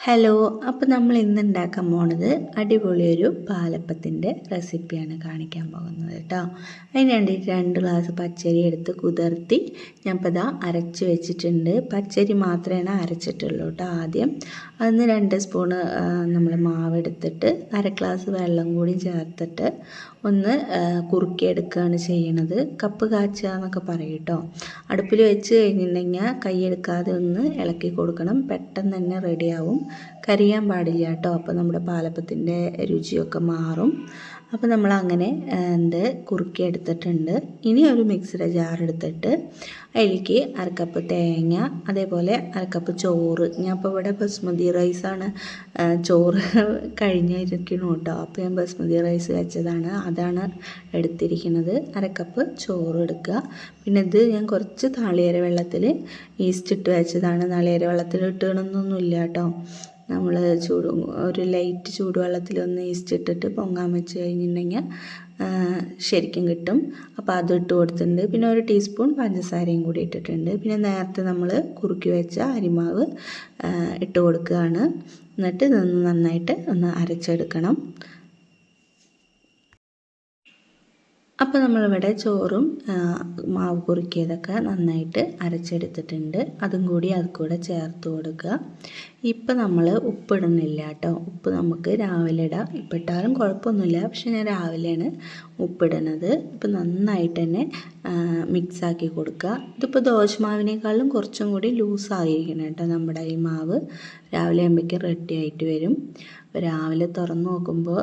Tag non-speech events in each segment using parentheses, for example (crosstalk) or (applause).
Hello അപ്പോൾ നമ്മൾ ഇന്ന് ഉണ്ടാക്കാൻ പോണത് അടിപൊളിയൊരു പാലപ്പത്തിന്റെ റെസിപ്പിയാണ് കാണിക്കാൻ പോകുന്നത് കേട്ടോ. അതിന് വേണ്ടിയിട്ട് രണ്ട് ഗ്ലാസ് പച്ചരി എടുത്ത് കുതിർത്തി ഞാൻ ഇപ്പോൾ ഇതാ അരച്ച് വെച്ചിട്ടുണ്ട്. പച്ചരി മാത്രമേ അരച്ചിട്ടുള്ളൂ കേട്ടോ ആദ്യം. അതിന് രണ്ട് സ്പൂണ് നമ്മൾ മാവെടുത്തിട്ട് അര ഗ്ലാസ് വെള്ളം കൂടി ചേർത്തിട്ട് ഒന്ന് കുറുക്കിയെടുക്കുകയാണ് ചെയ്യണത്. കപ്പ് കാച്ചുക എന്നൊക്കെ പറയും കേട്ടോ അടുപ്പിൽ വെച്ച് കഴിഞ്ഞിട്ടുണ്ടെങ്കിൽ കൈയെടുക്കാതെ ഒന്ന് ഇളക്കി കൊടുക്കണം. പെട്ടെന്ന് തന്നെ റെഡിയാവും കരിയാൻ പാടില്ല കേട്ടോ. അപ്പോൾ നമ്മുടെ പാലപ്പത്തിന്റെ രുചിയൊക്കെ മാറും. അപ്പോൾ നമ്മൾ അങ്ങനെ എന്ത് കുറുക്കി എടുത്തിട്ടുണ്ട്. ഇനി ഒരു മിക്സിയുടെ ജാർ എടുത്തിട്ട് അതിലേക്ക് അരക്കപ്പ് തേങ്ങ അതേപോലെ അരക്കപ്പ് ചോറ്. ഞാൻ ഇപ്പോൾ ഇവിടെ ബസ്മതി റൈസാണ് ചോറ് (laughs) കഴിഞ്ഞിരിക്കണം കേട്ടോ. അപ്പോൾ ഞാൻ ബസ്മതി റൈസ് വെച്ചതാണ്. അതാണ് എടുത്തിരിക്കുന്നത്. അരക്കപ്പ് ചോറ് എടുക്കുക. പിന്നെ ഇത് ഞാൻ കുറച്ച് താളിയേര വെള്ളത്തിൽ ഈസ്റ്റ് ഇട്ട് വെച്ചതാണ്. നാളികേര വെള്ളത്തിൽ ഇട്ടണമെന്നൊന്നുമില്ല കേട്ടോ. നമ്മൾ ചൂട് ഒരു ലൈറ്റ് ചൂടുവെള്ളത്തിലൊന്ന് ഈസ്റ്റ് ഇട്ടിട്ട് പൊങ്ങാൻ വെച്ച് കഴിഞ്ഞിട്ടുണ്ടെങ്കിൽ ശരിക്കും കിട്ടും. അപ്പോൾ അത് ഇട്ട് കൊടുത്തിട്ടുണ്ട്. പിന്നെ ഒരു ടീസ്പൂൺ പഞ്ചസാരയും കൂടി ഇട്ടിട്ടുണ്ട്. പിന്നെ നേരത്തെ നമ്മൾ കുറുക്കി വെച്ച അരിമാവ് ഇട്ട് കൊടുക്കുകയാണ്. എന്നിട്ട് ഇതൊന്ന് നന്നായിട്ട് ഒന്ന് അരച്ചെടുക്കണം. അപ്പോൾ നമ്മളിവിടെ ചോറും മാവ് കുറുക്കിയതൊക്കെ നന്നായിട്ട് അരച്ചെടുത്തിട്ടുണ്ട്. അതും കൂടി അത് കൂടെ ചേർത്ത് കൊടുക്കുക. ഇപ്പം നമ്മൾ ഉപ്പിടുന്നില്ല കേട്ടോ ഉപ്പ് നമുക്ക് രാവിലെ ഇടാം. ഇപ്പം ഇട്ടാലും കുഴപ്പമൊന്നുമില്ല. പക്ഷെ ഞാൻ രാവിലെയാണ് ഉപ്പിടുന്നത്. ഇപ്പം നന്നായിട്ട് തന്നെ മിക്സാക്കി കൊടുക്കുക. ഇതിപ്പോൾ ദോശമാവിനേക്കാളും കുറച്ചും കൂടി ലൂസായിരിക്കണം കേട്ടോ നമ്മുടെ ഈ മാവ്. രാവിലെ ആകുമ്പോഴേക്കും റെഡി ആയിട്ട് വരും. രാവിലെ തുറന്ന് നോക്കുമ്പോൾ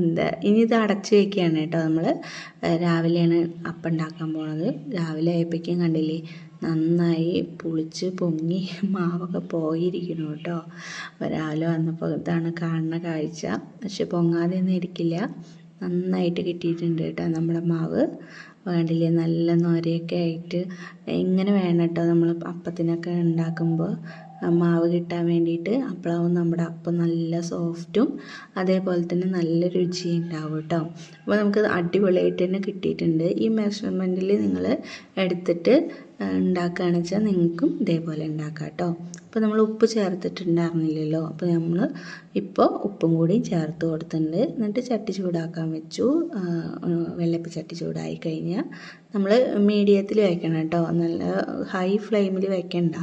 എന്താ ഇനി ഇത് അടച്ചു വയ്ക്കുകയാണ് കേട്ടോ നമ്മൾ രാവിലെയാണ് അപ്പം ഉണ്ടാക്കാൻ പോണത്. രാവിലെ ആയപ്പോഴേക്കും കണ്ടില്ലേ നന്നായി പുളിച്ച് പൊങ്ങി മാവൊക്കെ പോയിരിക്കണം കേട്ടോ. ഒരാളോ വന്നപ്പോൾ ഇതാണ് കാണുന്ന കാഴ്ച. പക്ഷെ പൊങ്ങാതെ ഒന്നും ഇരിക്കില്ല. നന്നായിട്ട് കിട്ടിയിട്ടുണ്ട് കേട്ടോ നമ്മുടെ മാവ്. വേണ്ടില്ലേ? നല്ല നൊരയൊക്കെ ആയിട്ട് ഇങ്ങനെ വേണം കേട്ടോ നമ്മൾ അപ്പത്തിനൊക്കെ ഉണ്ടാക്കുമ്പോൾ മാവ് കിട്ടാൻ വേണ്ടിയിട്ട് അപ്പോഴാവും നമ്മുടെ അപ്പം നല്ല സോഫ്റ്റും അതേപോലെ തന്നെ നല്ല രുചിയും ഉണ്ടാവും കേട്ടോ. അപ്പോൾ നമുക്ക് അടിപൊളിയായിട്ട് തന്നെ കിട്ടിയിട്ടുണ്ട്. ഈ മെഷർമെന്റിൽ നിങ്ങൾ എടുത്തിട്ട് ഉണ്ടാക്കുകയാണെന്ന് വെച്ചാൽ നിങ്ങൾക്കും ഇതേപോലെ ഉണ്ടാക്കാം കേട്ടോ. അപ്പോൾ നമ്മൾ ഉപ്പ് ചേർത്തിട്ടുണ്ടായിരുന്നില്ലല്ലോ. അപ്പോൾ നമ്മൾ ഇപ്പോൾ ഉപ്പും കൂടി ചേർത്ത് കൊടുത്തിട്ടുണ്ട്. എന്നിട്ട് ചട്ടി ചൂടാക്കാൻ വെച്ചു. വെള്ളപ്പ് ചട്ടി ചൂടായി കഴിഞ്ഞാൽ നമ്മൾ മീഡിയത്തിൽ വെക്കണം കേട്ടോ. നല്ല ഹൈ ഫ്ലെയിമിൽ വെക്കണ്ട.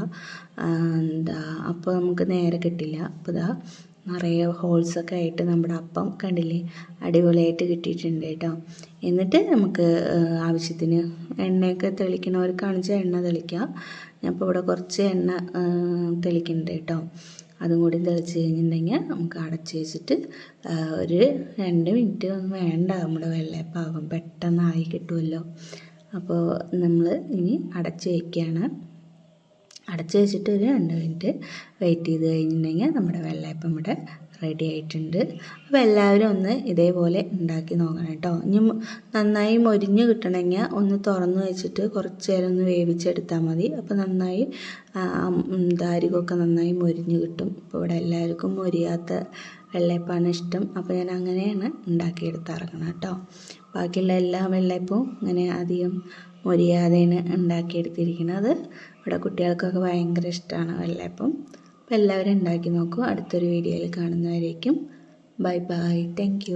എന്താ അപ്പോൾ നമുക്ക് നേരെ കിട്ടില്ല. അപ്പോൾ ഇതാ നിറയെ ഹോൾസൊക്കെ ആയിട്ട് നമ്മുടെ അപ്പം കണ്ടില്ലേ? അടിപൊളിയായിട്ട് കിട്ടിയിട്ടുണ്ട് കേട്ടോ. എന്നിട്ട് നമുക്ക് ആവശ്യത്തിന് എണ്ണയൊക്കെ തെളിക്കണവർക്ക് വെച്ചാൽ എണ്ണ തെളിക്കാം. ഞാൻ ഇപ്പോൾ ഇവിടെ കുറച്ച് എണ്ണ തെളിക്കുന്നുണ്ട് കേട്ടോ. അതും കൂടി തിളച്ച് കഴിഞ്ഞിട്ടുണ്ടെങ്കിൽ നമുക്ക് അടച്ച് വെച്ചിട്ട് ഒരു രണ്ട് മിനിറ്റ് ഒന്നും വേണ്ട. നമ്മുടെ വെള്ളയപ്പാകും പെട്ടെന്നായി കിട്ടുമല്ലോ. അപ്പോൾ നമ്മൾ ഇനി അടച്ച് വയ്ക്കുകയാണ് അടച്ച് വെച്ചിട്ട് ഒരു രണ്ട് മിനിറ്റ് വെയിറ്റ് ചെയ്ത് കഴിഞ്ഞിട്ടുണ്ടെങ്കിൽ നമ്മുടെ വെള്ളയപ്പം ഇവിടെ റെഡി ആയിട്ടുണ്ട്. അപ്പോൾ എല്ലാവരും ഒന്ന് ഇതേപോലെ ഉണ്ടാക്കി നോക്കണം കേട്ടോ. ഇനി നന്നായി മൊരിഞ്ഞ് കിട്ടണമെങ്കിൽ ഒന്ന് തുറന്ന് വെച്ചിട്ട് കുറച്ച് നേരം ഒന്ന് വേവിച്ചെടുത്താൽ മതി. അപ്പോൾ നന്നായി ദാരികൊക്കെ നന്നായി മൊരിഞ്ഞ് കിട്ടും. അപ്പോൾ ഇവിടെ എല്ലാവർക്കും മൊരിയാത്ത വെള്ളയപ്പാണ് ഇഷ്ടം. അപ്പോൾ ഞാൻ അങ്ങനെയാണ് ഉണ്ടാക്കിയെടുത്തിറങ്ങണം കേട്ടോ. ബാക്കിയുള്ള എല്ലാ വെള്ളയപ്പവും അങ്ങനെ അധികം മുരിയാതെയാണ് ഉണ്ടാക്കിയെടുത്തിരിക്കുന്നത്. ഇവിടെ കുട്ടികൾക്കൊക്കെ ഭയങ്കര ഇഷ്ടമാണ് വെള്ളയപ്പം. അപ്പോൾ എല്ലാവരും ഉണ്ടാക്കി നോക്കൂ. അടുത്തൊരു വീഡിയോയിൽ കാണുന്നവരേക്കും. Bye bye. താങ്ക്